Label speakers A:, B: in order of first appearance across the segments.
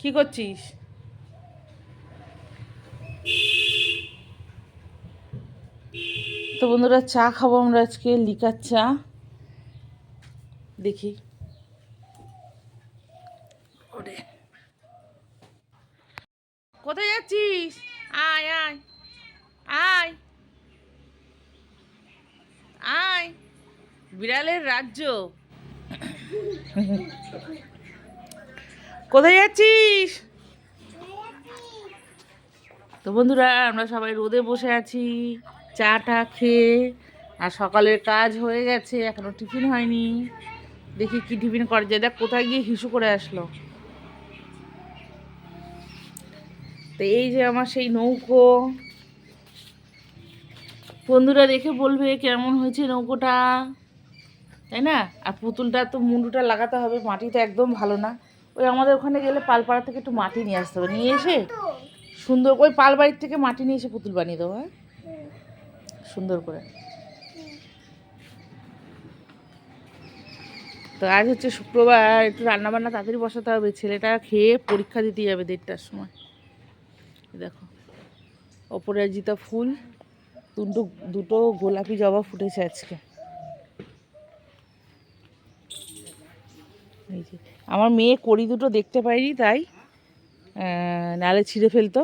A: কি করছিস? তো বন্ধুরা চা খাব আমরা আজকে লিকার চা। দেখি। কোথায় যাচ্ছিস? আয় আয়। আয়। আয়। বিড়ালের রাজ্য। কোথায় যাচ্ছিস? তো বন্ধুরা, আমরা সবাই রোদে বসে আছি, চা টা খেয়ে, আর সকালের কাজ হয়ে গেছে, এখনও টিফিন হয়নি। দেখি কি টিফিন করে যায়। দেখ, কোথায় গিয়ে হিসু করে আসলো। তো এই যে আমার সেই নৌকো। বন্ধুরা, দেখে বলবে কেমন হয়েছে নৌকোটা। তাই না? আর পুতুলটা তো মুন্ডুটা লাগাতে হবে মাটি তো একদম ভালো না। ওই আমাদের ওখানে গেলে পালপাড়া থেকে একটু মাটি নিয়ে আসতে হবে। নিয়ে এসে সুন্দর ওই পালবাড়ির থেকে মাটি নিয়ে এসে পুতুল বানিয়ে দেবো হ্যাঁ? সুন্দর করে। তো আজ হচ্ছে শুক্রবার, একটু রান্নাবান্না তাড়াতাড়ি বসাতে হবে, ছেলেটা খেয়ে পরীক্ষা দিতে যাবে দেড়টার সময়। দেখো অপরাজিতা ফুল, দুটো দুটো গোলাপি জবা ফুটেছে আজকে। এই যে, আমার মেয়ে কড়ি দুটো দেখতে পাইনি, তাই নালে ছিঁড়ে ফেলতো।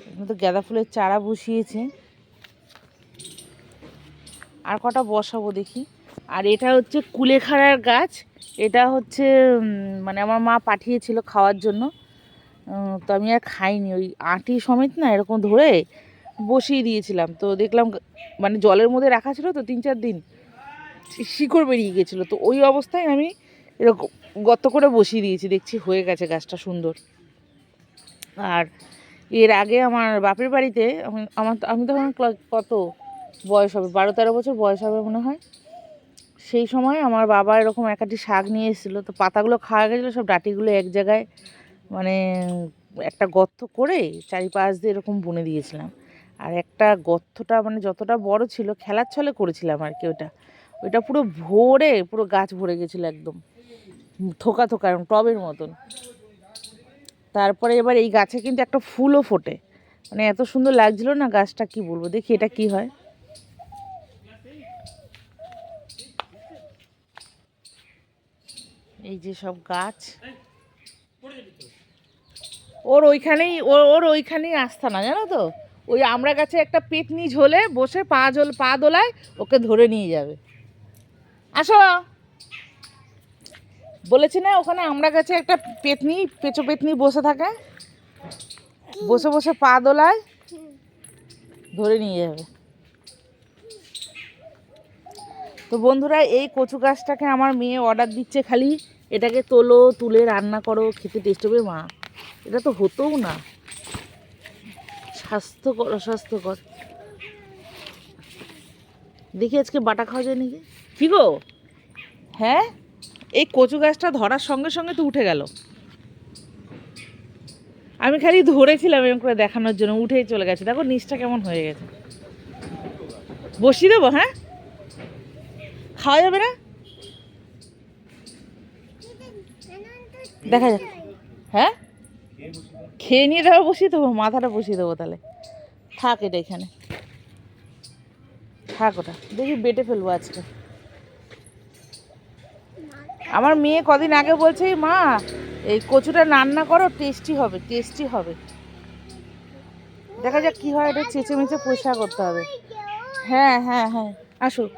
A: এখানে তো গাঁদা ফুলের চারা বসিয়েছে। আর কটা বসাবো দেখি। আর এটা হচ্ছে কুলেখাড়ার গাছ। এটা হচ্ছে মানে আমার মা পাঠিয়েছিল খাওয়ার জন্য। তো আমি আর খাইনি, ওই আঁটি সমেত না এরকম ধরে বসিয়ে দিয়েছিলাম। তো দেখলাম মানে জলের মধ্যে রাখা ছিল তো তিন চার দিন। শিকড় বেরিয়ে গেছিল। তো ওই অবস্থায় আমি এরকম গত করে বসিয়ে দিয়েছি, দেখছি হয়ে গেছে গাছটা সুন্দর। আর এর আগে আমার বাপের বাড়িতে, আমি, আমার আমি তখন কত বয়স হবে? বারো তেরো বছর বয়স হবে মনে হয়। সেই সময় আমার বাবা এরকম একাটি শাক নিয়ে এসেছিল। তো পাতাগুলো খাওয়া গেছিল, সব ডাটিগুলো এক জায়গায় মানে একটা গর্ত করে চারিপাশ দিয়ে এরকম বুনে দিয়েছিলাম। আর একটা গর্তটা মানে যতটা বড় ছিল, খেলার ছলে করেছিলাম আর কি ওটা। ওইটা পুরো ভরে, পুরো গাছ ভরে গেছিল একদম। থোকা থোকা, এরকম টবের মতন। তারপরে এবার এই গাছে কিন্তু একটা ফুলও ফোটে। মানে এত সুন্দর লাগছিল না গাছটা, কি বলব? দেখি এটা কি হয়। এই যে সব গাছ। ওর ওইখানেই ওর ওইখানেই আস্থা না জানো তো? ওই আমরা গাছে একটা পেতনি ঝোলে বসে পা ঝোল, পা দোলায়, ওকে ধরে নিয়ে যাবে। আসো। বলেছি না, ওখানে আমরা গাছে একটা পেতনি পেঁচো পেতনি বসে থাকে। বসে বসে পা দোলায়, ধরে নিয়ে যাবে। তো বন্ধুরা, এই কচু গাছটাকে আমার মেয়ে অর্ডার দিচ্ছে খালি। এটাকে তোলো, তুলে রান্না করো, খেতে টেস্ট হবে, মা। এটা তো হতোও না। স্বাস্থ্যকর, অস্বাস্থ্যকর। দেখি আজকে বাটা খাওয়া যায় নাকি? কি গো? হ্যাঁ? এই কচু গাছটা ধরার সঙ্গে সঙ্গে তো উঠে গেল। আমি খালি ধরেছিলাম এরকম করে দেখানোর জন্য, উঠেই চলে গেছে। দেখো, নিচটা কেমন হয়ে গেছে। বসিয়ে দেবো হ্যাঁ? খাওয়া যাবে না? দেখা যাক। হ্যাঁ? খেয়ে নিয়ে দেবো বসিয়ে দেবো, মাথাটা বসিয়ে দেবো তাহলে। থাক এটা এখানে। থাক ওটা। দেখি বেটে ফেলব আজকে। আমার মেয়ে কদিন আগে বলছে "এই মা, এই কচুটা রান্না করো টেস্টি হবে টেস্টি হবে। দেখা যাক কি হয়, এটা চেঁচে মেচে পরিষ্কার করতে হবে। হ্যাঁ হ্যাঁ হ্যাঁ আসো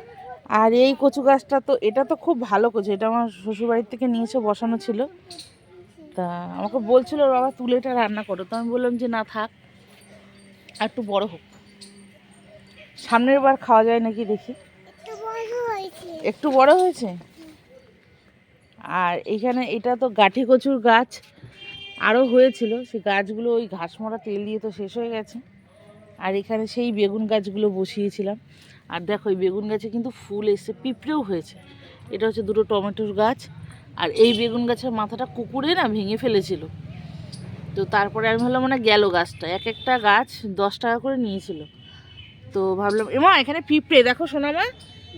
A: আর এই কচু গাছটা তো, এটা তো খুব ভালো কচু, এটা আমার শ্বশুরবাড়ির থেকে নিয়ে এসে বসানো ছিল। তা আমাকে বলছিল, বাবা, তুলে এটা রান্না করো। তো আমি বললাম যে, না, থাক, আর একটু বড় হোক। সামনের বার খাওয়া যায় নাকি দেখি। একটু বড় হয়েছে? আর এখানে এটা তো গাঠি কচুর গাছ। আরও হয়েছিল, সেই গাছগুলো ওই ঘাস মরা তেল দিয়ে তো শেষ হয়ে গেছে। আর এখানে সেই বেগুন গাছগুলো বসিয়েছিলাম। আর দেখো, এই বেগুন গাছে কিন্তু ফুল এসে পিঁপড়েও হয়েছে। এটা হচ্ছে দুটো টমেটোর গাছ। আর এই বেগুন গাছের মাথাটা কুকুরে না ভেঙে ফেলেছিল। তো তারপরে আমি ভাবলাম মানে গেল গাছটা। এক একটা গাছ দশ টাকা করে নিয়েছিল। তো ভাবলাম, এমা, এখানে পিঁপড়ে, দেখো সোনামা,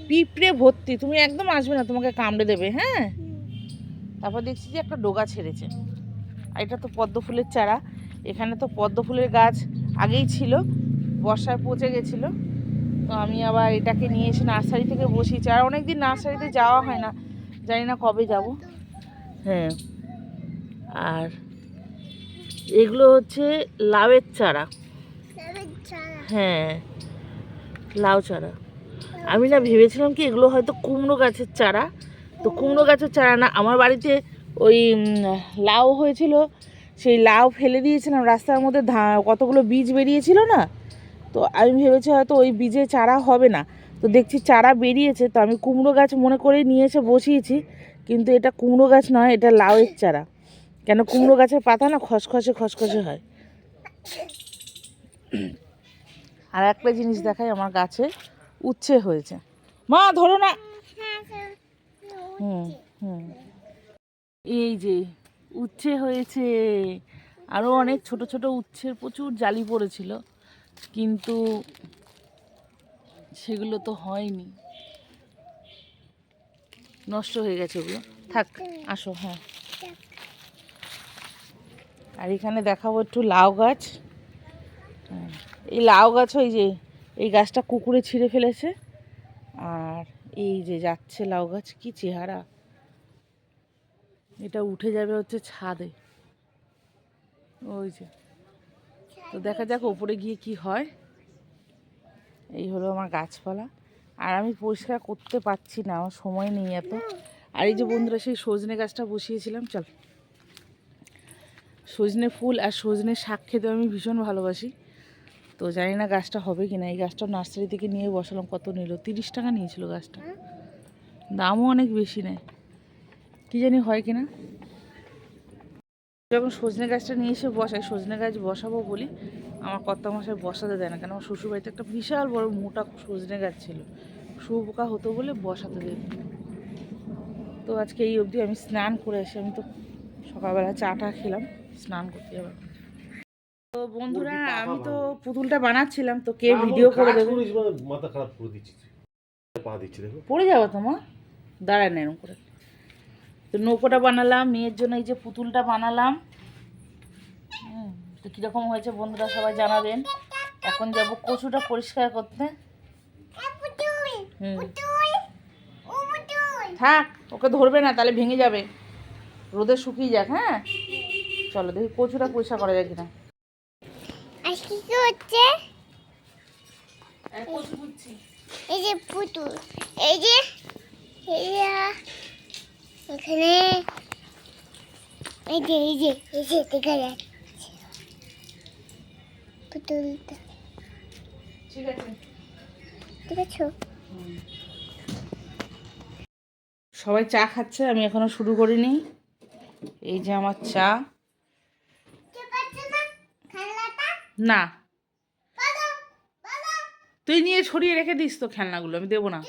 A: পিঁপড়ে ভর্তি। তুমি একদম আসবে না, তোমাকে কামড়ে দেবে হ্যাঁ? তারপর দেখছি যে একটা ডোগা ছেড়েছে। আর এটা তো পদ্ম ফুলের চারা। এখানে তো পদ্ম ফুলের গাছ আগেই ছিল বর্ষায় পচে গেছিল। তো আমি আবার এটাকে নিয়ে এসে নার্সারি থেকে বসিয়েছি। আর অনেক দিন নার্সারিতে যাওয়া হয় না জানি না কবে যাব। হ্যাঁ। আর এগুলো হচ্ছে লাউয়ের চারা। হ্যাঁ লাউ চারা। আমি না ভেবেছিলাম কি এগুলো হয়তো কুমড়ো গাছের চারা তো কুমড়ো গাছের চারা না, আমার বাড়িতে ওই লাউ হয়েছিল, সেই লাউ ফেলে দিয়েছিলাম, রাস্তার মধ্যে কতগুলো বীজ বেরিয়েছিল না? তো আমি ভেবেছি হয়তো ওই বীজে চারা হবে না। তো দেখছি চারা বেরিয়েছে, তো আমি কুমড়ো গাছ মনে করে নিয়ে এসে বসিয়েছি, কিন্তু এটা কুমড়ো গাছ নয়, এটা লাউয়ের চারা। কেন কুমড়ো গাছের পাতা না খসখসে খসখসে হয়। আর একটা জিনিস দেখাই, আমার গাছে উচ্ছে হয়েছে। মা, ধরো না। হুম হুম। এই যে, উচ্ছে হয়েছে। আরও অনেক ছোট ছোট উচ্ছের প্রচুর জালি পড়েছিল, কিন্তু সেগুলো তো হয়নি। নষ্ট হয়ে গেছে ওগুলো। থাক, আসো হ্যাঁ। আর এখানে দেখাবো একটু লাউ গাছ। এই লাউ গাছ ওই যে, এই গাছটা কুকুরে ছিঁড়ে ফেলেছে। আর এই যে যাচ্ছে লাউ গাছ, কি চেহারা। এটা উঠে যাবে হচ্ছে ছাদে। ওই যে। তো দেখা যাক ওপরে গিয়ে কি হয়। এই হলো আমার গাছপালা। আর আমি পরিষ্কার করতে পারছি না, আমার সময় নেই এত। আর এই যে বন্ধুরা, সেই সজনে গাছটা বসিয়েছিলাম, চল। সজনে ফুল আর সজনে শাক খেতে আমি ভীষণ ভালোবাসি। তো জানি না গাছটা হবে কি না। এই গাছটা নার্সারি থেকে নিয়ে বসালাম, কত নিল? তিরিশ টাকা নিয়েছিল গাছটা। দামও অনেক বেশি নেয়। কী জানি হয় কি না? যখন সজনে গাছটা নিয়ে এসে বসাই, সজনে গাছ বসাবো বলি, আমার কর্তা মশাই বসাতে দেয় না, কেন আমার শ্বশুরবাড়িতে একটা বিশাল বড় মোটা সজনে গাছ ছিল। শুয়োপোকা হতো বলে বসাতে দেয় তো আজকে এই অবধি আমি স্নান করে এসে আমি তো সকালবেলা চাটা খেলাম, স্নান করতে যাবার তো বন্ধুরা আমি তো পুতুলটা বানাচ্ছিলাম তো কে ভিডিও করে দেবে?
B: মাথা খারাপ করে দিচ্ছি পা দিচ্ছি দেখো।
A: পড়ে যাব তোমার দাঁড়ায় না এরকম করে। তো নৌকোটা বানালাম মেয়ের জন্য এই যে পুতুলটা বানালাম। হুম, তো কীরকম হয়েছে বন্ধুরা সবাই জানাবেন। এখন যাব কচুটা পরিষ্কার করতে। হুম। থাক ওকে ধরবে না তাহলে ভেঙে যাবে। রোদে শুকিয়ে যাক হ্যাঁ? চলো দেখি কচুটা পরিষ্কার করা যায় কিনা।
C: কি হচ্ছে? এই যে পুতুল এই যে এই যে এখানে এই যে এই যে এই যে দেখা যাচ্ছে। পুতুলটা
A: ঠিক আছে।
C: ঠিক আছে?
A: সবাই চা খাচ্ছে আমি এখনও শুরু করিনি। এই যে আমার চা। না। তুই নিয়ে ছড়িয়ে রেখে দিস তো খেলনাগুলো আমি দেবো না।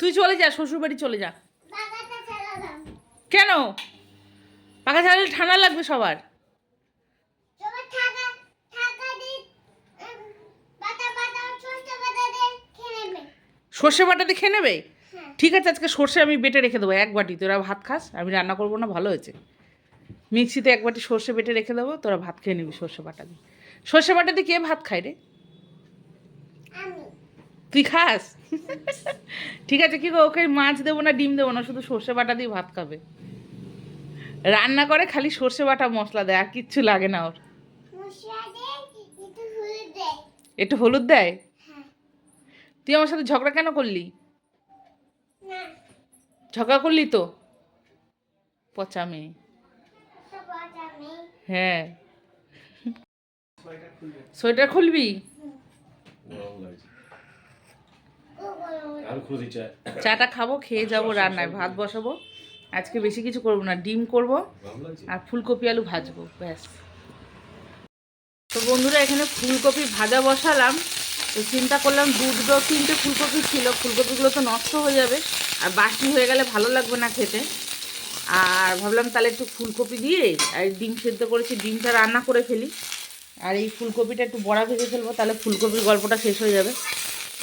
A: তুই চলে যা শ্বশুর বাড়ি চলে যা। কেন? পাখা চালালে ঠান্ডা লাগবে সবার। সর্ষে বাটাতে খেয়ে নেবে? ঠিক আছে আজকে সর্ষে আমি বেটে রেখে দেবো এক বাটি। তোরা ভাত খাস আমি রান্না করব না ভালো হয়েছে। মিক্সিতে এক বাটি সর্ষে বেটে রেখে দেবো তোরা ভাত খেয়ে নিবি সর্ষে বাটা দিয়ে। সর্ষে বাটা দিয়ে কে ভাত খায় রে? তুই খাস? ঠিক আছে কি গো ওকে মাছ দেবো না ডিম দেবো না শুধু সর্ষে বাটা দিয়ে ভাত খাবে। রান্না করে খালি সর্ষে বাটা মশলা দেয় আর কিচ্ছু লাগে না ওর। একটু হলুদ দেয়। তুই আমার সাথে ঝগড়া কেন করলি? ঝগড়া করলি তো? পচা মেয়ে। হ্যাঁ। সোয়েটার খুলবি? চাটা খাব খেয়ে যাব রান্নায় ভাত বসাবো। আজকে বেশি কিছু করব না ডিম করব আর ফুলকপি আলু ভাজবো ব্যাস। তো বন্ধুরা এখানে ফুলকপি ভাজা বসালাম। তো চিন্তা করলাম দুটো তিনটে ফুলকপি ছিল। ফুলকপিগুলো তো নষ্ট হয়ে যাবে। আর বাসি হয়ে গেলে ভালো লাগবে না খেতে। আর ভাবলাম তাহলে একটু ফুলকপি দিয়ে, আর ডিম সেদ্ধ করেছি, ডিমটা রান্না করে ফেলি। আর এই ফুলকপিটা একটু বড়া ভেজে ফেলব, তাহলে ফুলকপির গল্পটা শেষ হয়ে যাবে।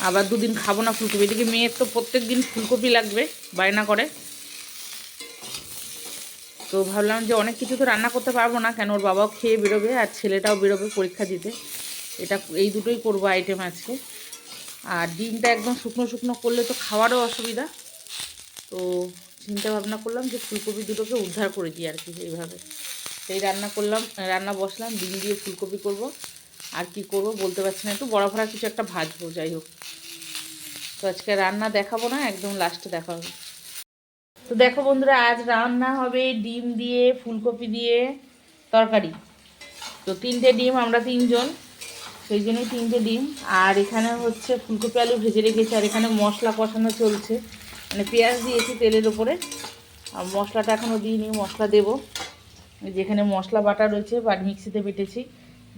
A: আবার দুদিন খাব না ফুলকপি। এদিকে মেয়ের তো প্রত্যেক দিন ফুলকপি লাগবে, বায়না করে। তো ভাবলাম যে অনেক কিছু তো রান্না করতে পারব না, কেন ওর বাবাও খেয়ে বেরোবে আর ছেলেটাও বেরোবে পরীক্ষা দিতে। এটা এই দুটোই করব আইটেম আজকে। আর ডিমটা একদম শুকনো শুকনো করলে তো খাওয়ারও অসুবিধা। তো চিন্তা ভাবনা করলাম যে ফুলকপি দুটোকে উদ্ধার করে দিই আর কি এইভাবে। সেই রান্না করলাম, রান্না বসলাম, ডিম দিয়ে ফুলকপি করব। আর কি করব বলতে পারছি না, একটু বড় ভরা কিছু একটা ভাজবো, যাই হোক। তো আজকে রান্না দেখাবো না, একদম লাস্টে দেখা হবে। তো দেখো বন্ধুরা, আজ রান্না হবে ডিম দিয়ে, ফুলকপি দিয়ে তরকারি। তো তিনটে ডিম, আমরা তিনজন। সেই জন্যই তিনটে ডিম। আর এখানে হচ্ছে ফুলকপি আলু ভেজে রেখেছি, আর এখানে মশলা কষানো চলছে। মানে পেঁয়াজ দিয়েছি তেলের ওপরে আর মশলাটা এখনও দিইনি, মশলা দেবো। যেখানে মশলা বাটা রয়েছে বা মিক্সিতে বেটেছি।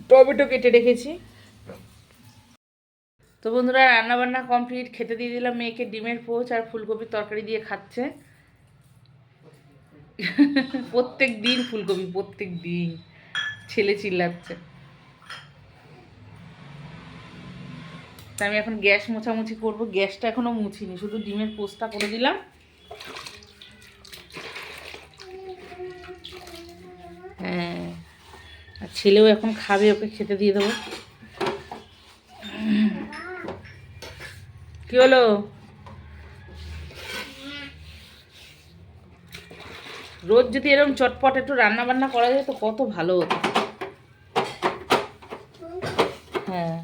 A: টমেটো কেটে রেখেছি। তো বন্ধুরা, রান্নাবান্না কমপ্লিট। খেতে দিয়ে দিলাম মেয়েকে ডিমের পোচ আর ফুলকপির তরকারি দিয়ে খাচ্ছে। প্রত্যেক দিন ফুলকপি, প্রত্যেক দিন। ছেলে চিল্লাচ্ছে। তা আমি এখন গ্যাস মোছামুছি করব। গ্যাসটা এখনও মুছিনি, শুধু ডিমের পোস্টটা করে দিলাম। হ্যাঁ আর ছেলেও এখন খাবে, ওকে খেতে দিয়ে দেবো। কি হলো? রোজ যদি এরকম চটপট একটু রান্না বান্না করা যায়, তো কত ভালো হতো। হ্যাঁ।